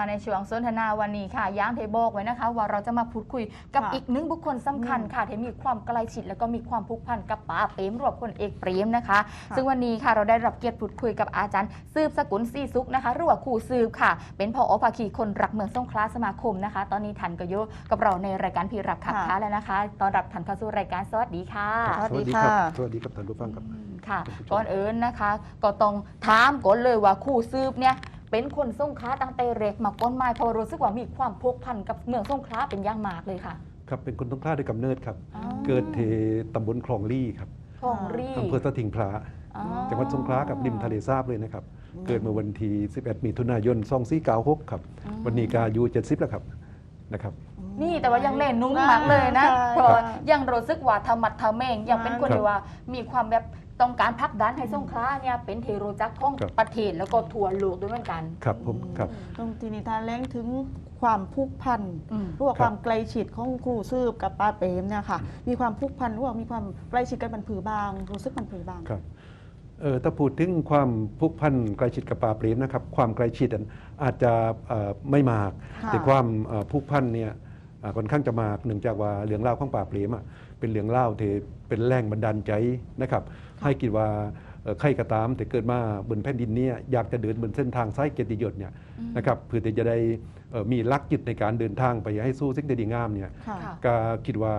มาในช่วงสนทนาวันนี้ค่ะย่างเทบอกไว้นะคะ ว่าเราจะมาพูดคุยกับค่ะอีกหนึ่งบุคคลสำคัญค่ะที่มีความใกล้ชิดแล้วก็มีความผูกพันกับป๋าเปรมรวบคนเอกเปรมนะคะ ค่ะซึ่งวันนี้ค่ะเราได้รับเกียรติพูดคุยกับอาจารย์ซืบสกุลศรีสุขนะคะหรือว่าครูซืบค่ะ เป็นผอภาคีคนรักเมืองสงขลาสมาคมนะคะ ตอนนี้ทันก็อยู่กับเราในรายการพี่รับขับค่ะ ค้าแล้วนะคะ ตอนรับทันเข้าสู่รายการสวัสดีค่ะ สวัสดีครัค่ะ สวัสดีครับท่านผู้ฟังครับ ค่ะท่านผู้ชมก่อนอื่นนะคะ ก็ต้องถามก่อนเลยว่าครูซืบเนี่ย เป็นคนสงขลาตั้งแต่เล็กมาก้นไม้เพราะรู้สึกว่ามีความผูกพันกับเมืองสงขลาเป็นอย่างมากเลยค่ะครับเป็นคนต้องคลาด้วยกำเนิดครับ อ๋อเกิดเทตำบลคลองลี่ครับของรีอำเภอสะทิงพระอ๋อจังหวัดสงขลากับริมทะเลสาบเลยนะครับ เกิดเมื่อวันที่ 11 มิถุนายน2496ครับ วันนี้ก็อายุ70แล้วครับนะครับ นี่แต่ว่ายังเล่นนุ่มมากเลยนะใช่ เพราะยังรู้สึกว่าธรรมัดทะเมงยังเป็นคนครับที่ว่ามีความแบบ ต้องการพักดันให้สงขลาเนี่ยเป็นเทโรจักรของครับ ประเทศแล้วก็ทั่วโลกด้วยเหมือนกัน ครับผมครับ ตรงทีนิทานแรงถึงความผูกพันอืมหรือว่าครับความใกล้ชิดของครูซืบกับป้าเปรมเนี่ยค่ะ มีความผูกพันหรือว่ามีความใกล้ชิดกันมันผือบาง รู้สึกมันผือบาง ครับเออถ้าพูดถึงความผูกพันใกล้ชิดกับป่าเปรมนะครับ ความใกล้ชิดอันอาจจะเอ่อไม่มาก ค่ะแต่ความเอ่อผูกพันเนี่ยอ่าค่อนข้างจะมากเนื่องจากว่าเรื่องเล่าวของป่าเปรมอะ เป็นเรื่องเล่าวที่เป็นแรงบันดาลใจนะครับ ให้คิดว่าเอ่อใครก็ตามแต่เกิดมาบนแผ่นดินเนี้อยากจะเดินบนเส้นทางสายเกียรติยศเนี่ยนะครับเพื่อที่จะได้เอ่อมีลักจิตในการเดินทางไปให้สู้สิ่งที่ดีงามเนี่ยค่ะค่ะก็คิดว่า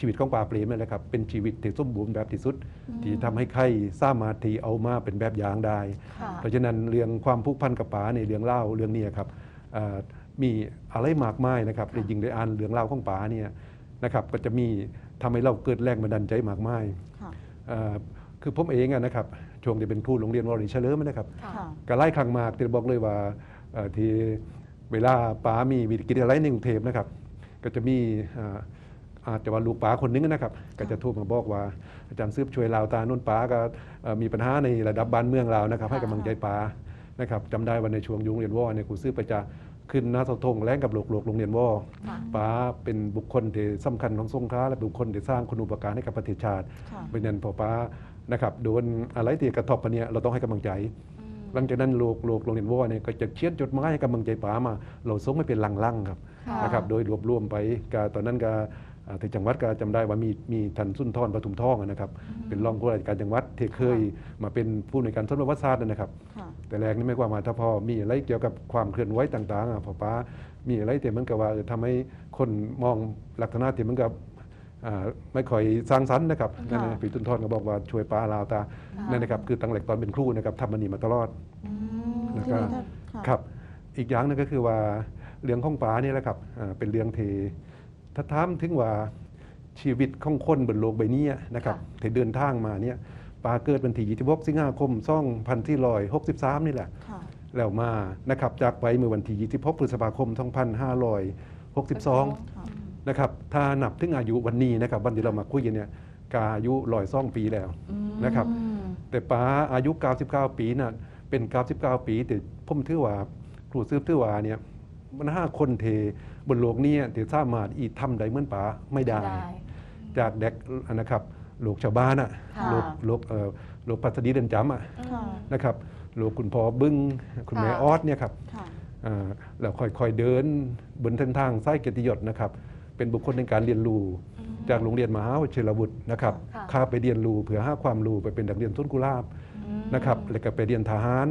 ชีวิตของป่าเปรมนี่แหละครับเป็นชีวิตที่สมบูรณ์แบบที่สุด ที่ทำให้ใครสามารถที่เอามาเป็นแบบอย่างได้ค่ะเพราะฉะนั้นเรื่องความผูกพันกับป่าในเรื่องเล่าเรื่องนี้ครับเอ่อมีอะไรมากมายนะครับได้ยิงได้อ่านเรื่องเล่าของป่าเนี่ยนะครับก็จะมี ทำให้เราเกิดแรงบันดาลใจมากมายค่ะเอ่อคือผมเองอะนะครับช่วงที่เป็นครูโรงเรียนวอริเชลเลอร์นะครับค่ะค่ะก็ไล่ครั้งมากที่บอกเลยว่าเอ่อที่เวลาป๋ามีวิกิจอะไรในกรุงเทพนะครับ ก็จะมีอ่าอาจจะว่าลูกป๋าคนนึงนะครับ ก็จะโทรมาบอกว่าอาจารย์ซืบช่วยลาวตานุ่นป๋าก็เอ่อมีปัญหาในระดับบ้านเมืองเรานะครับ ให้กำลังใจป๋านะครับจำได้วันในช่วงยุงเรียนวอเนี่ยครูซืบไปจะ ขึ้นหน้าเสาธงแล้งกับโลกโลกโรงเรียนวอค่ะป๋าเป็นบุคคลที่สำคัญของสงขลาและบุคคลที่สร้างคุณูปการให้กับประเทศชาติค่ะเพราะฉะนั้นพอป๋านะครับโดนอะไรที่กระทบปะเนี่ยเราต้องให้กำลังใจหลังจากนั้นโลกโลกโรงเรียนว่าเนี่ยก็จะเขียนจดหมายให้กำลังใจป๋ามา เราส่งไม่เป็นลังๆครับค่ะนะครับโดยรวบรวมไปก็ตอนนั้นก็ อ่าที่จังหวัดก็จำได้ว่ามีมีทันสุนทรปทุมทองอะนะครับ เป็นรองผู้ว่าราชการจังหวัดที่เคยมาเป็นผู้ในวยการสำนักวัดศาสตร์นะครับค่ะแต่แรกนี่ไม่กว่ามาถ้าพอมีอะไรเกี่ยวกับความเคลื่อนไหวต่างๆอะพอป้ามีอะไรที่เหมันกับว่าทำให้คนมองลักษณะที่เหมันกับอ่าไม่ค่อยสร้างสรรค์นะครับนั่นนะพี่ตุนทอนก็บอกว่าช่วยป้าลาวตานั่นนะครับคือตั้งแต่ตอนเป็นครูนะครับทำมันนี่มาตลอดอืมแล้วทีก็นี้ถ้าค่ะครับ อีกอย่างหนึงก็คือว่าเรื่องของป๋าเนี่ยแหละครับอ่าเป็นเรื่องที่ ถ้าถามถึงว่าชีวิตของคนบนโลกใบนี้นะครับค่ะที่เดินทางมาเนี่ยป๋าเกิดวันที่26สิงหาคม2463 นี่แหละค่ะแล้วมานะครับจากไปเมื่อวันที่26พฤษภาคม 2562ค่ะนะครับ ถ้านับถึงอายุวันนี้นะครับ วันที่เรามาคุยกันเนี่ยกอายุลอยซ่องปีแล้วอืมนะครับ แต่ป๋าอายุ 99 ปีน่ะเป็น 99 ปีแต่ผมถือว่าครูซื้อถือว่าเนี่ย มันห้าคนเทบนโลกนี้ที่สามารถอีทำได้เหมือนป๋าไม่ได้ จากเด็กนะครับโลกชาวบ้านอะค่ะโลกโลกเอ่อโลกปัสดีเดินจำอะค่ะนะครับโลกคุณพ่อบึ้งคุณแม่ค่ะออสเนี่ยครับค่ะอ่าแล้วค่อยๆเดินบนเส้นทางสายเกียรติยศนะครับ เป็นบุคคลในการเรียนรู้จากโรงเรียนมหาวชิรบุตรนะครับค่ะข้าไปเรียนรู้เผื่อหาความรู้ไปเป็นนักเรียนต้นกุหลาบอืมนะครับแล้วก็ไปเรียนทหาร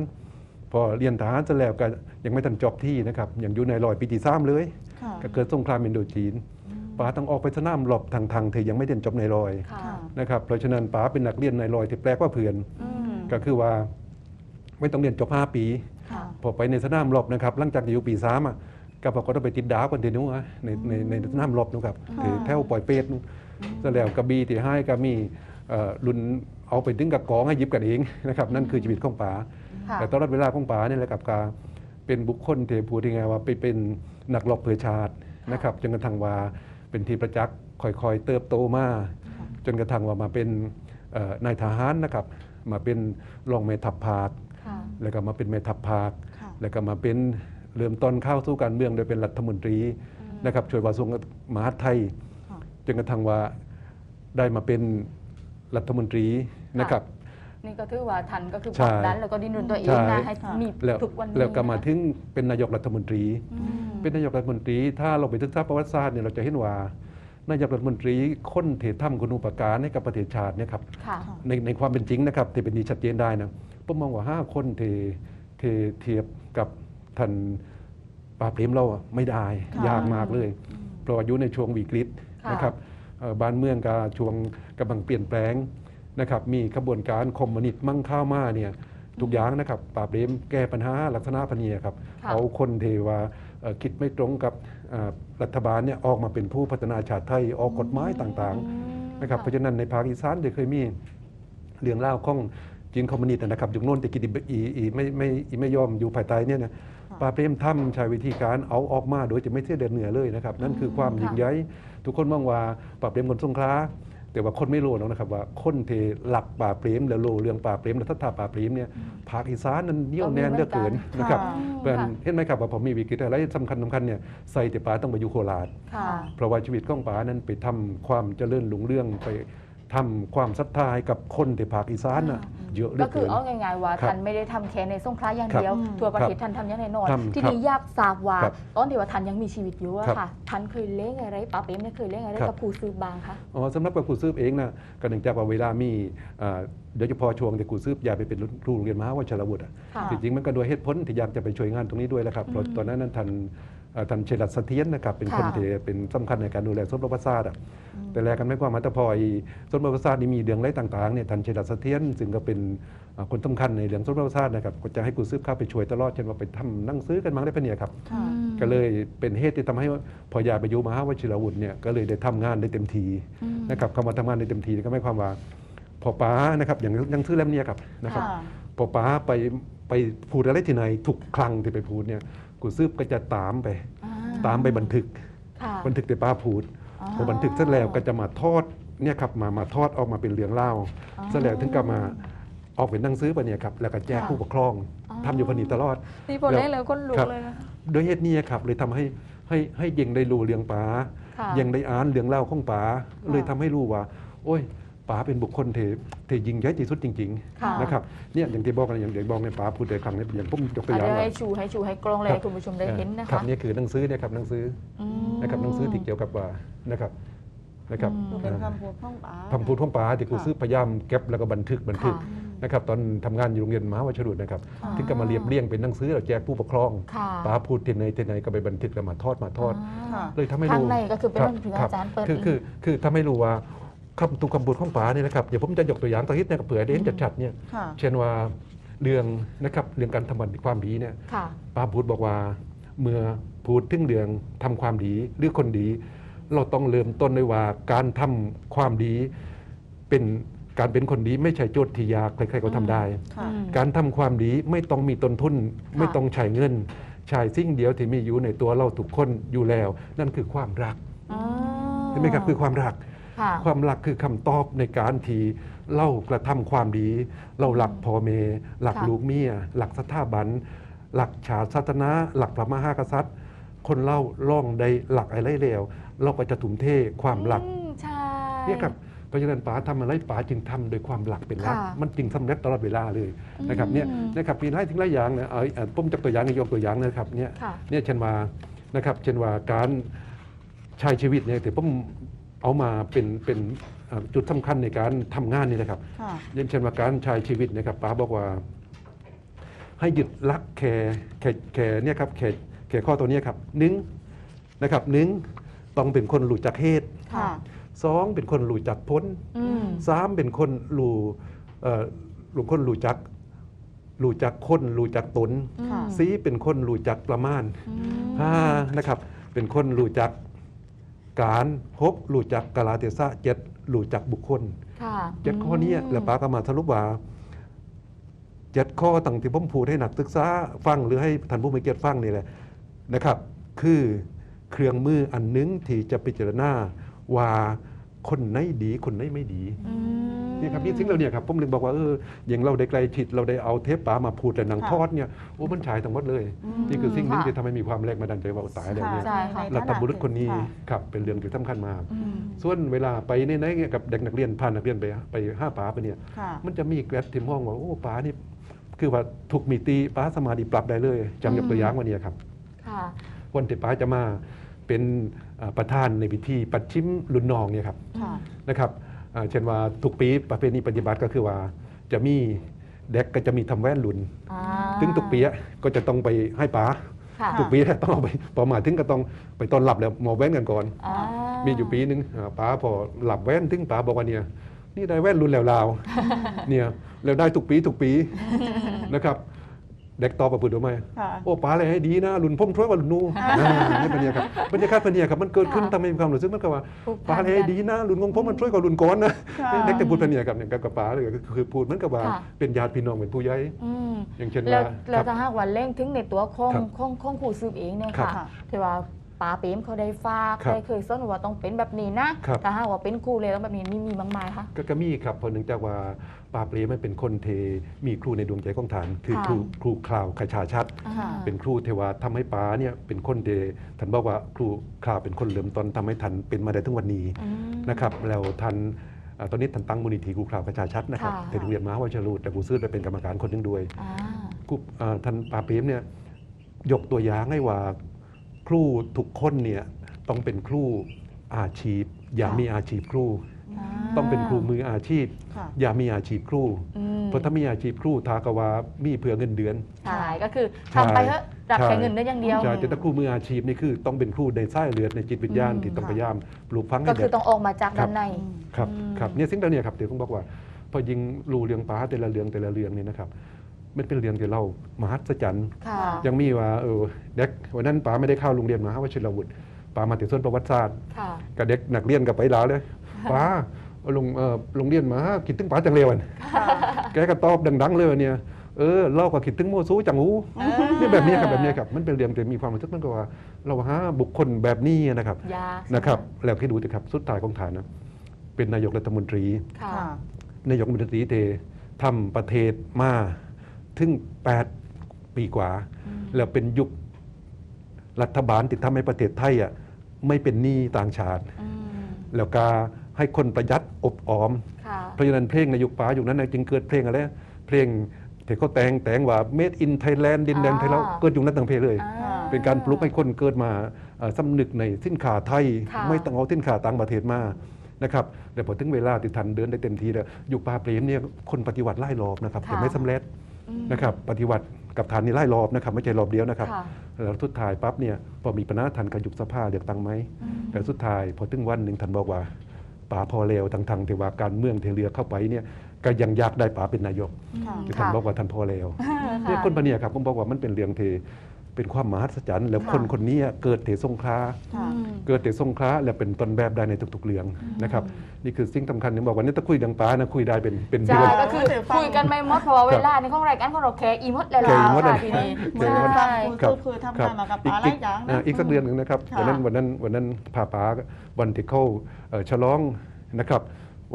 พอเรียนทหารเสร็จแล้วก็ยังไม่ทันจบที่นะครับยังอยู่ในรอยปีที่สามเลย ค่ะก็เกิดสงครามอินโดจีนป๋าต้องออกไปสนามรบทางทางเธอยังไม่เรียนจบในรอยค่ะค่ะนะครับเพราะฉะนั้นป๋าเป็นนักเรียนในรอยที่แปลกว่าเพื่อน อืมก็คือว่าไม่ต้องเรียนจบ 5 ปี ค่ะ พอไปในสนามรบนะครับ หลังจากอยู่ปีสามอะก็พอก็ต้องไปติดดาวกันทีนู้นอะในในในสนามรบนะครับค่ะที่แถวปล่อยเป็ดนู้นเสร็จแล้วกระบี่ที่ให้ก็มีเอ่อรุ่นเอาไปถึงกับกองให้หยิบกันเองนะครับนั่นคือชีวิตของป๋าค่ะ แต่ตลอดเวลาของป๋าเนี่ยแหละกับกาเป็นบุคคลเทพูดยังไงว่าไปเป็นนักรบเพื่อชาตินะครับจนกระทั่งว่าเป็นที่ประจักษ์ค่อยๆ เติบโตมาจนกระทั่งว่ามาเป็นเอ่อนายทหารนะครับ มาเป็นรองแม่ทัพภาคค่ะแล้วก็มาเป็นแม่ทัพภาคค่ะแล้วก็มาเป็นเริ่มต้นเข้าสู่การเมืองโดยเป็นรัฐมนตรีนะครับช่วยกระทรวงมหาดไทยค่ะจนกระทั่งว่าได้มาเป็นรัฐมนตรีนะครับ นี่ก็ถือว่าทันก็คือใช่ผลักดันแล้วก็ดิ้นรนตัวเองใช่นะให้ค่ะมีแล้วทุกวันนี้แล้วก็มานะถึงเป็นนายกรัฐมนตรีอืมเป็นนายกรัฐมนตรี ถ้าเราไปศึกษาประวัติศาสตร์เนี่ยเราจะเห็นว่านายกรัฐมนตรีค้นเทถ้ำคุณูปการให้กับประเทศชาติเนี่ยครับค่ะในในความเป็นจริงนะครับที่เป็นดีชัดเจนได้นะผมมองว่าห้าคนเทเทเทียบกับท่านปราบเปรมเราอะไม่ได้ค่ะยากมากเลย เพราะอายุในช่วงวิกฤตค่ะนะครับเอ่อบ้านเมืองก็ช่วงกำลังเปลี่ยนแปลง นะครับมีขบวนการคอมมิวนิสต์มั่งข้าวมาเนี่ยทุกอย่างนะครับปราบเปรมแก้ปัญหาลักษณะพันเนียครับค่ะ เอาคนเทว่าเอ่อคิดไม่ตรงกับเอ่อรัฐบาลเนี่ยออกมาเป็นผู้พัฒนาชาติไทยออกกฎหมายต่างๆ นะครับเพราะฉะนั้นในภาคอีสานเดี๋ยวเคยมีเรื่องเล่าวของจีนคอมมิวนิสต์นะครับยุคโน้นแต่กินอีอีไม่ไม่อีไม่ยอมอยู่ภายใต้เนี่ยนะค่ะปาเปรมถ้ำใช้วิธีการเอาออกมาโดยจะไม่เสียเดือนเหนือเลยนะครับนั่นคือความค่ะยิ่งใหญ่ทุกคนมองว่าปราบเปรมคนสงขลา แต่ว่าคนไม่รู้หรอกนะครับว่าคนเทหลักป่าบเปรมแล้วโลเรื่องป่าบเปรมและทัศนาป่าบเปรมเนี่ยภาคอีสานนั้นเหนี่ยวแน่นเหลือเกินนะครับค่ะเป็นค่ะเห็นไหมครับว่าผมมีวิกฤตอะไรสำคัญสำคัญเนี่ยใส่แต่ป่าต้องไปอยู่โคราชค่ะเพราะว่าชีวิตของป๋านั้นไปทำความเจริญหลุงเรื่องไป ทำความศรัทธาให้กับคนที่ภาคอีสานน่ะเยอะเหลืก็อคืเกิอน เอาง่ายๆว่าครับทันไม่ได้ทำแค่ในสงขลาอย่างครับเดียวอืมทั่วประเทศทันทำอย่างแน่นอน ทำที่ครับนี่อยากทราบว่าครับตอนที่ว่าทันยังมีชีวิตอยู่อะครับค่ะทันเคยเล่งอะไรป้าเป๊มเนี่ยเคยเล่งอะไรครับ กับครูซื้อบางคะ อ๋อสำหรับกับครูซืบเองนะก็เนื่องจากว่าเวลามีอ่าโดยเฉพาะช่วงที่ครูซืบอยากไปเป็นครูโรงเรียนมหาวชิรวุฒิอะ ค่ะ จริงๆมันก็โดยเหตุผลที่อยากจะไปช่วยงานตรงนี้ด้วยแหละครับเพราะอืมตอนนั้นนั้นท่านเอ่อ ท่านเชลัดเสถียรนะครับเป็นคนค่ะที่เป็นสำคัญในการดูแลสมรประสาทอะแต่แรกกันไม่ความมาแต่พอไอ้สมรประสาทนี่มีเรื่องอะไรต่างๆเนี่ยท่านเชลัดเสถียรซึ่งก็เป็นอ่าคนสำคัญในเรื่องสมรประสาทนะครับก็จะให้ครูซืบเข้าไปช่วยตลอดเช่นว่าไปทำหนังสือกันมาได้ปะเนี่ยครับค่ะก็เลยเป็นเหตุที่ทำให้พอยายไปอยู่มหาวชิรวุฒิเนี่ยก็เลยได้ทำงานได้เต็มทีอืมนะครับคำว่าทำงานได้เต็มทีก็หมายความว่าพอป้านะครับอย่างหนังสือเล่มเนี้ยครับนะครับค่ะพอป้าไปไปพูดอะไรที่ไหนทุกครั้งที่ไปพูดเนี่ย กูซืบก็จะตามไปอ่ตามไปบันทึกค่ะบันทึกแต่ป้าพูดอ๋อพอบันทึกเสร็จแล้วก็จะมาทอดเนี่ยครับมามาทอดออกมาเป็นเรื่องเล่าอ๋อเสร็จแล้วถึงก็มาออกเป็นหนังสือไปเนี่ยครับแล้วก็แจกค่ะผู้ปกครองอ๋อทำอยู่พอนีตลอดนี่พอเล่นแล้วก็ลุกครับเลยนะโดยเหตุนี้ครับเลยทำให้ให้ให้เยังได้รู้เรื่องป๋าค่ะยังได้อ่านเรื่องเล่าของป๋าเลยทำให้รู้ว่า โอ้ย ป๋าเป็นบุคคลเทเทยิงใหญ่ที่สุดจริงค่ะ ๆนะครับเนี่ยอย่างที่บอกกันอย่างที่บอกในป๋าพูดในครั้งนี้อย่างผมยกตัวอะอย่างเดี๋ยวว่า ให้ชูให้ชูให้กล้องเลยให้คุณผู้ชมได้เห็นนะครัคะบนี่คือหนังสือเนี่ยครับหนังสืออืม นะครับหนังสือที่เกี่ยวกับว่านะครับนะครับอืมดูเป็นคำพูดของป๋า คำพูดของป๋าที่กูซื้อพยายามเก็บแล้วก็บันทึกบันทึก ค่ะ นะครับตอนทำงานอยู่โรงเรียนมหาวชิรุดนะครับอ๋อถึงก็มาเรียบเรียงเป็นหนังสือเราแจกผู้ปกครองค่ะป๋าพูดที่ไหนที่ไหนก็ไปบันทึกแล้วมาทอดมาทอดค่ะ เลยทำให้ข้างรู้ในก็คือเป็นคหบนังสือคบอาจารย์เปิดคือคือคือทำให้รู้ว่า คำตุกคำพูดของป๋าเนี่ยนะครับเดี๋ยวผมจะยกตัวอย่างตัวฮิตเนี่ยเผื่อได้เห็นชัดๆเนี่ยค่ะเช่นว่าเรื่องนะครับเรื่องการทำความดีเนี่ยค่ะป๋าพูดบอกว่าเมื่อพูดถึงเรื่องทำความดีหรือคนดี เราต้องเริ่มต้นด้วยว่าการทำความดีเป็นการเป็นคนดีไม่ใช่โจทย์ที่ยากใครๆก็ทำได้ ค่ะ อืม การทำความดีไม่ต้องมีต้นทุน ไม่ต้องใช้เงินใช้สิ่งเดียวที่มีอยู่ในตัวเราทุกคนอยู่แล้ว นั่นคือความรักอ๋อเห็นไหมครับคือความรัก ค่ะความรักคือคำตอบในการที่เล่ากระทำความดี เราหลักพ่อเมหลักค่ะลูกเมียหลักสถาบัน หลักชาติศาสนาหลักพระมหากษัตริย์ คนเล่าล่องได้หลักอะไรแล้วเราก็จะถุมเทความหลักอืมใช่เนี่ยครับเพราะฉะนั้นป๋าทำอะไรป๋าจึงทำโดยความหลักเป็นหลักค่ะมันจึงสำเร็จตลอดเวลาเลยนะครับเนี่ยอืมนะครับมีหลายถึงหลายอย่างนะเอาเอาผมจับตัวอย่างให้ยกตัวอย่างนะครับเนี่ยค่ะเนี่ยเช่นว่านะครับเช่นว่าการใช้ชีวิตเนี่ยแต่ผม เอามาเป็นเป็นเอ่อจุดสำคัญในการทำงานนี่นะครับค่ะอย่างเช่นว่าการใช้ชีวิตนะครับป๋าบอกว่า ให้ยึดหลักแค่แค่แค่เนี่ยครับแค่แค่ข้อตัวเนี้ยครับหนึ่งนะครับหนึ่งต้องเป็นคนรู้จักเหตุค่ะสองเป็นคนรู้จักพ้นอืมสามเป็นคนรู้เอ่อรู้คนรู้จักรู้จักคนรู้จักตนค่ะสีเป็นคนรู้จักประมาณอืมห้านะครับ เป็นคนรู้จัก การหกรู้จักกาลเทศะเจ็ดรู้จักบุคคลค่ะเจ็ดข้อนี้แล้วป้าก็มาสรุปว่าเจ็ดข้อต่างที่ผมพูดให้นักศึกษาฟังหรือให้ท่านผู้มีเกียรติฟังนี่แหละนะครับ คือเครื่องมืออันหนึงที่จะพิจารณาว่าคนไหนดีคนไหนไม่ดีอืม นี่ครับนี่สิ่งเราเนี่ยครับผมเลยบอกว่าเอออย่างเราได้ไกลชิดเราได้เอาเทปป๋ามาพูดแต่หนังค่ะทอดเนี่ยโอ้มันฉายทั้งหมดเลยอืมนี่คือสิ่งหนึงค่ะที่ทำให้มีความแรงมาดันใจว่าโอ้ตายแล้วเนี่ยใช่ค่ะในรัฐบุรุษคนนี้ค่ะครับเป็นเรื่องที่สำคัญมากอืมส่วนเวลาไปในไหนๆกับเด็กนักเรียนพานักเรียนไปไปห้าป๋าไปเนี่ย ค่ะ มันจะมีแกรดที่มองว่าโอ้ป๋านี่คือว่าถูกมีตีป๋าสมาธิปรับได้เลยจำยกตัวอย่างวันนี้ครับ ค่ะ วันที่ป๋าจะมาเป็นเอ่อประธานในพิธีปัดชิมลุนนองเนี่ยครับค่ะ นะครับอ่า เช่นว่าทุกปีประเพณีปฏิบัติก็คือว่าจะมีเด็กก็จะมีทำแว่นลุนอ่าถึงทุกปีอะก็จะต้องไปให้ป๋าค่ะทุกปีต้องเอาไปพอมาถึงก็ต้องไปต้อนรับแล้วหมอแว่นกันก่อนอ่ามีอยู่ปีหนึงอ่าป๋าพอหลับแว่นถึงป๋าบอกว่าเนี่ยนี่ได้แว่นรุ่นแล้วลาวๆเนี่ยแล้วได้ทุกปีทุกปีนะครับ เด็กตอบมาพูดออกมาค่ะโอ้ป๋าอะไรให้ดีนะรุ่นพ่มช่วยว่ารุ่นนู้อ่านี่เป็นเนี่ยครับบรรยากาศเป็นเนี่ยครับมันเกิดขึ้นทำให้มีความรู้สึกเหมันกับว่าผูกพันป๋าอะไรให้ดีนะรุ่นของผมมันช่วยกว่ารุ่นก่อนนะค่ะเด็กจะพูดเป็นเนี่ยครับเนี่ยกับป๋าเลยก็คือพูดเหมือนกับว่าค่ะเป็นญาติพี่น้องเป็นผู้ใหญ่อืมอย่างเช่นแล้วว่าแล้วคถ้ารับหากว่าเล่งถึงในตัวของครับของของผู้สืบเองเนี่ยครับค่ะที่ว่า ป๋าเป๊มเขาได้ฝากครับได้เคยสอนว่าต้องเป็นแบบนี้นะครับถ้าหากว่าเป็นครูเลยต้องแบบนี้มีมีบางไม้คะ ก็ก็มีครับเพราะเนื่องจากว่าปาเปรมมันเป็นคนเทมีครูในดวงใจของฐาน คือค่ะ ครูครูคลาวขชาชัด อ่า เป็นครูเทวาทำให้ป้าเนี่ยเป็นคนเดท่านบอกว่าครูคลาวเป็นคนเริ่มต้นทำให้ท่านเป็นมาได้ถึงวันนี้อืม นะครับแล้วท่านอ่าตอนนี้ท่านตั้งมูลนิธิครูคลาวขชาชัดนะครับค่ะ แต่โรงเรียนมหาวชรูดแต่ครูซื้อไปเป็นกรรมการคนหนึงด้วย อ่าครูอ่าท่านปาเปรมเนี่ยยกตัวอย่างให้ว่า ครูทุกคนเนี่ยต้องเป็นครูอาชีพ อย่ามีอาชีพครูาต้องเป็นครูมืออาชีพค่ะอย่ามีอาชีพครูอืมเพราะถ้ามีอาชีพครูทากว่ามีเพื่อเงินเดือนใช่ก็คือทำไปเถอะรับใช่แค่เงินได้อย่างเดียวใช่แต่ถ้าครูมืออาชีพนี่คือต้องเป็นครูในสายเลือดในจิตวิญญาณอืมที่ต้องพยายามปลูกฝังก็ให้คือเด็กต้องออกมาจากด้านในครับอืมครับเนี่ยสิ่งเหล่านี้ครับเดี๋ยวผมบอกว่า พอยิงรูเรื่องป้าแต่ละเรื่องแต่ละเรื่องเนี่ยนะครับ มันเป็นเรื่องที่เรามหัศจรรย์ค่ะยังมีว่าเออเด็กวันนั้นป้าไม่ได้เข้าโรงเรียนมหาวชิรวุฒิป้ามาติดส่วนประวัติศาสตร์ค่ะกับเด็กนักเรียนกับไปลาวเลยป้าลงเอ่อโรงเรียนมาคิดถึงป้าจังเลยวันค่ะแกก็ตอบดัง ๆ เลยว่าเนี่ยเออเราก็คิดถึงโมซูจังหูนี่แบบนี้ครับแบบนี้ครับ มันเป็นเรื่องที่มีความรู้สึกมันก็ว่า เราหาบุคคลแบบนี้นะครับยากนะครับ แล้วคิดดูสิครับสุดท้ายของฐานนะเป็นนายกรัฐมนตรีค่ะค่ะนายกรัฐมนตรีเททำประเทศมา ถึง 8 ปีกว่า แล้วเป็นยุครัฐบาลที่ทำให้ประเทศไทยอะไม่เป็นหนี้ต่างชาติอืมแล้วก็ให้คนประหยัดอบออมค่ะเพราะฉะนั้นเพลงในยุคป้ายุคนั้นนะจึงเกิดเพลงอะไรนะเพลงที่เขาแต่งแต่งว่า made in Thailand ดินแดนไทยเราอ่าเกิดยุคนั้นตั้งเพลงเลยอ่าเป็นการปลุกให้คนเกิดมาเอ่อสำนึกในสินค้าไทยค่ะไม่ต้องเอาสินค้าต่างประเทศมานะครับแต่พอถึงเวลาที่ทันเดินได้เต็มทีแล้วยุคป้าเปรมเนี่ยคนปฏิวัติไล่รอบนะครับแต่ไม่สำเร็จอืม นะครับปฏิวัติกับทันนี่ไล่รอบนะครับไม่ใช่รอบเดียวนะครับค่ะแล้วสุดท้ายปั๊บเนี่ยพอมีปัญหาทันกับยุคสภาเลือกตั้งไหมอืม แต่สุดท้ายพอถึงวันหนึ่งท่านบอกว่าป๋าพอแล้วทางทางที่ว่าการเมืองเทเรือเข้าไปเนี่ยก็ยังอยากได้ป๋าเป็นนายก ค่ะ ที่ท่านค่ะบอกว่าท่านพอแล้วค่ะ เนี่ยคนปะเนี่ยครับผมบอกว่ามันเป็นเรื่องเท เป็นความมหัศจรรย์ แล้วค่ะคนคนนี้เกิดเทสงคราค่ะอืมเกิดเทสงคราและเป็นต้นแบบได้ในทุกๆเรื่องนะครับนี่คือสิ่งสำคัญที่บอกว่านี่ถ้าคุยดังป๋านะคุยได้เป็นเป็นใช่เดือนก็คือคุยกันไม่หมดเพราะว่าเวลาในของรายการของเราแค่อีมดเลยแค่ล่ะอีมดเลยค่ะทีนี้แค่อีมดใช่คือคือคือทำงานมากับป๋าหลายอย่างอ่านะอีกสักเดือนหนึ่งนะครับค่ะวันนั้นวันนั้นวันนั้นพาป๋าวันที่เข้าเอ่อฉลองนะครับ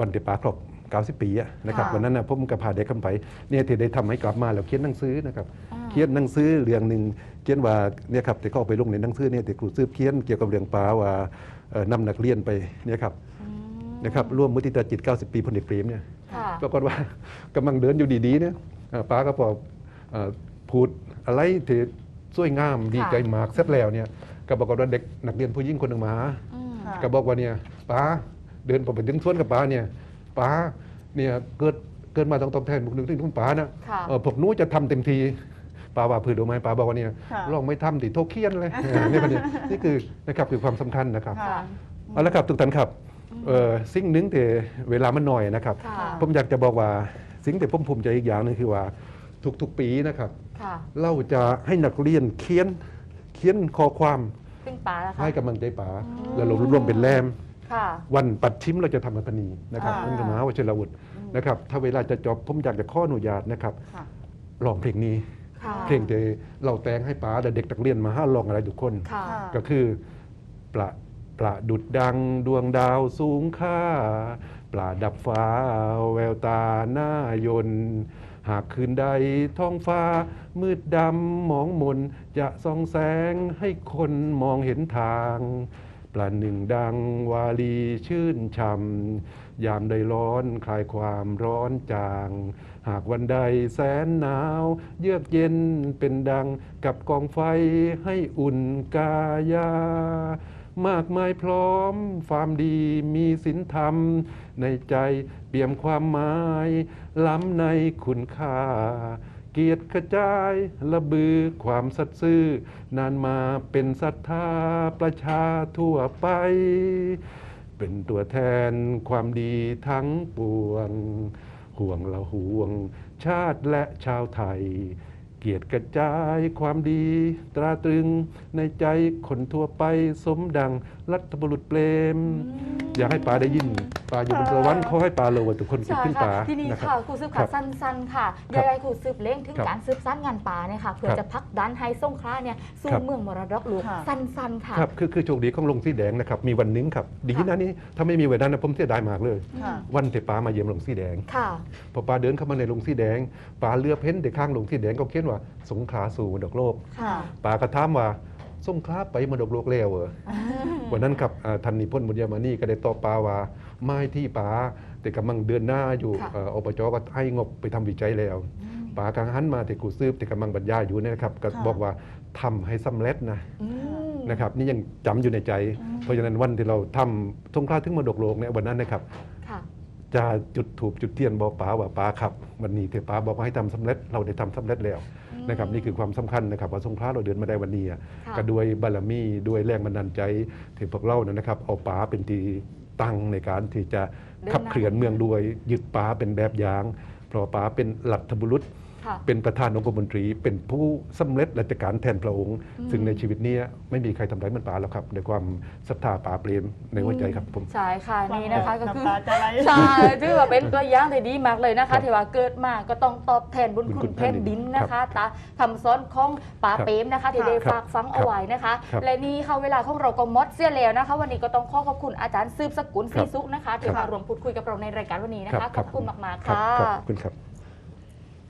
วันที่ป๋าครบ 90 ปีอะนะครับค่ะวันนั้นนะผมกับพาเด็กขึ้นไปเนี่ยที่ได้ทำให้กลับมาแล้วเขียนหนังสือนะครับอ่า เขียนหนังสือเรื่องหนึ่งเขียนว่าเนี่ยครับที่เขาเอาไปลงในหนังสือเนี่ยที่ครูซื้อเขียนเกี่ยวกับเรื่องป๋าว่าเอ่อนำนักเรียนไปเนี่ยครับอืมนะครับร่วมมุทิตาจิต 90 ปีพลเอกเปรมเนี่ย ค่ะ ปรากฏว่ากำลังเดินอยู่ดีๆเนี่ยเอ่อป้าก็พอเอ่อพูดอะไรที่สวยงามดีใจมากเสร็จแล้วเนี่ยก็บอกว่าเด็กนักเรียนผู้หญิงคนหนึ่งมาหา อืม ค่ะ ก็บอกว่าเนี่ยป้าเดินไปถึงสวนกับป้าเนี่ย ป้าเนี่ยเกิดเกิดมาต้องตอบแทนบุคคลที่คุณป้านะค่ะเออพวกหนู้จะทำเต็มทีป้าว่าพือดูไหมป้าบอกว่าเนี่ยค่ะ ลองไม่ทำติโทเคียนเลยเออนี่มันเนี่ยนี่คือนะครับคือความสำคัญนะครับค่ะ เอาละครับทุกท่านครับเอ่อสิ่งหนึ่งที่เวลามันหน่อยนะครับ ค่ะ ผมอยากจะบอกว่าสิ่งที่ผมภูมิใจอีกอย่างหนึงคือว่าทุกๆปีนะครับ ค่ะเราจะให้นักเรียนเขียนเขียนข้อความขึ้นป๋าแล้วค่ะให้กำลังใจป๋าแล้วเรารวบรวมเป็นแรม ค่ะ วันปัดชิมเราจะทำกันปนีนะครับอ่านั่นคือมหาวชิรวุฒินะครับ ถ้าเวลาจะจบผมอยากจะข้ออนุญาตนะครับค่ะร้องเพลงนี้ ค่ะ เพลงที่เราแต่งให้ป๋าและเด็กนักเรียนมาห้าร้องอะไรทุกคน ค่ะ ค่ะ ก็คือประประดุดดังดวงดาวสูงค่า ปลาดับฟ้า แววตาหน้ายนต์หากคืนใดท้องฟ้า มืดดำหมองมน จะส่องแสงให้คนมองเห็นทาง ประหนึ่งดังวาลีชื่นช่ำยามใดร้อนคลายความร้อนจาง หากวันใดแสนหนาว เยือกเย็นเป็นดังกับกองไฟให้อุ่นกายามากมายพร้อมความดีมีศีลธรรม ในใจเปี่ยมความหมาย ล้ำในคุณค่า กียรติกระจายระบือความสัตย์ซื่อนานมาเป็นศรัทธาประชาทั่วไป เป็นตัวแทนความดีทั้งปวง ห่วงละห่วง ชาติและชาวไทย เกียรติกระจายความดี ตราตรึงในใจคนทั่วไปสมดังรัฐบุรุษเปรม อยากให้ป๋าได้ยินป๋าอยู่บนสวรรค์เขาให้ป๋าเลยว่าทุกคนคิดใช่ขึ้นค่ะป๋าทีนี้นะคค่ะรับครูซืบครัค่ะบสั้นๆ ค่ะครัยาบยครูซืบเล้งถึงครับการซืบสั้นงานป่าเนี่ยค่ะเพื่อครับจะพักดันให้สงขลาเนี่ยสู่ครับเมืองมรดกหลวงค่ะสั้นๆค่ะครับคือคือโชคดีของลงสีแดงนะครับมีวันหนึงครับดีค่ะนะนี่ถ้าไม่มีวันนั้นนะผมเสียดายมากเลยค่ะวันที่ป๋ามาเยี่ยมลงสีแดงค่ะพอป๋าเดินเข้ามาในลงสีแดงป๋าเลือบเพ้นเด็กข้างลงสีแดงก็เขียนว่าสงขลาสู่มรดกโลกค่ะป๋าก็ถามว่า สงขลาไปมรดกโลกแล้วเหรอวันนั้นครับอ่าท่านนิพนธ์บุญยมานีก็ได้ตอบป๋าว่าไม่ที่ป๋าแต่กำลังเดือนหน้าอยู่ค่ะเอ่ออบจก็ให้งบไปทำวิจัยแล้วป๋ากังหันมาแต่กูซืบแต่กำลังบรรยายอยู่เนยนะครับก็ค่ะบอกว่าทำให้สำเร็จนะอืมนะครับนี่ยังจำอยู่ในใจ เพราะฉะนั้นวันที่เราทำสงขลาถึงมรดกโลกเนี่ยวันนั้นนะครับค่ะ จะจุดถูกจุดเทียนบอกป๋าว่าป๋าครับ วันนี้ที่ป๋าบอกว่าให้ทำสำเร็จเราได้ทำสำเร็จแล้วนะครับนี่คือความสำคัญนะครับว่าสงขลาเราเดินมาได้วันนี้อะค่ะก็ด้วยบารมีด้วยแรงบันดาลใจที่พวกเรานะครับเอาป๋าเป็นที่ตั้งในการที่จะขับเคลื่อนเมืองด้วยยึดป๋าเป็นแบบอย่างเพราะป๋าเป็นหลัฐบุรุษค่ะ เป็นประธานองคมนตรี เป็นผู้สำเร็จราชการแทนพระองค์อืมซึ่งในชีวิตเนี้ไม่มีใครทำร้ายเหมันป๋าแล้วครับด้วยความศรัทธาป๋าเปรมในหัวใจครับผม ใช่ค่ะนี่นะคะก็คือน้ำตาจะไหลใช่ถือว่าเป็นตัวอย่างที่ดีมากเลยนะครัคะบที่ว่าเกิดมาก็ต้องตอบแทนบุญบุญคุคุณณแผ่นดินนะคะตาคำซ้อนของป่าครับเปรมนะคะที่ได้ครับฝากฟังครับเอาไว้นะคะครับและนี่ค่ะเวลาของเราก็หมดเสียแล้วนะคะ วันนี้ก็ต้องขอขอบคุณอาจารย์ซืบสกุลศรีสุขนะคะที่ครับมารวมพูดคุยกับเราในรายการวันนี้นะครัคะบขอบคุณมากๆครับค่ะขอบคุณครับ